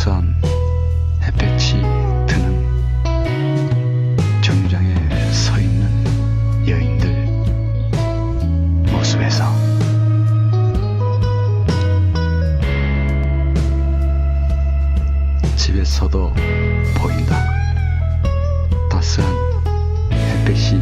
따스한 햇볕이 드는 정류장에 서 있는 여인들 모습에서 집에서도 보인다. 따스한 햇빛이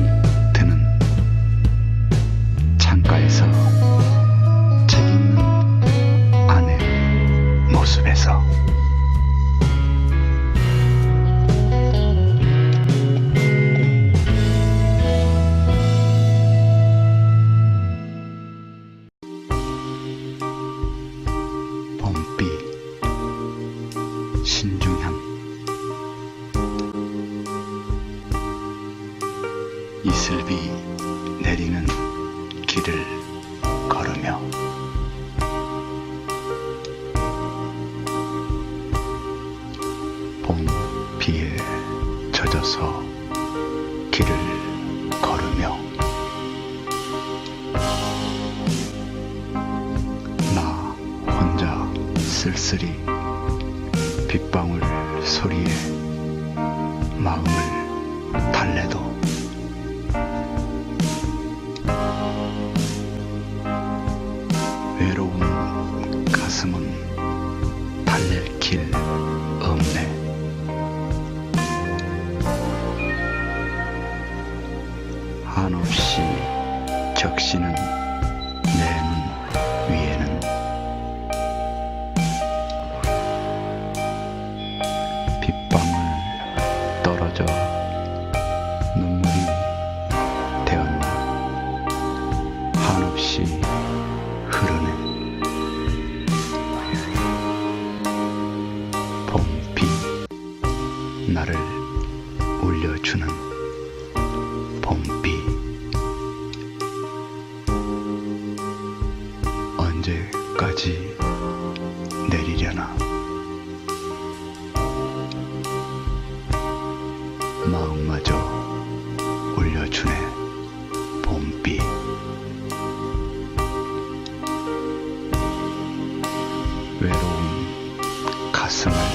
이슬비 내리는 길을 걸으며. 봄 비에 젖어서 길을 걸으며. 나 혼자 쓸쓸히 빗방울 소리에 마음을 달래도 가슴은 달랠 길 없네. 한없이 적시는 나를 올려주는 봄비. 언제까지 내리려나? 마음마저 올려주네 봄비. 외로운 가슴을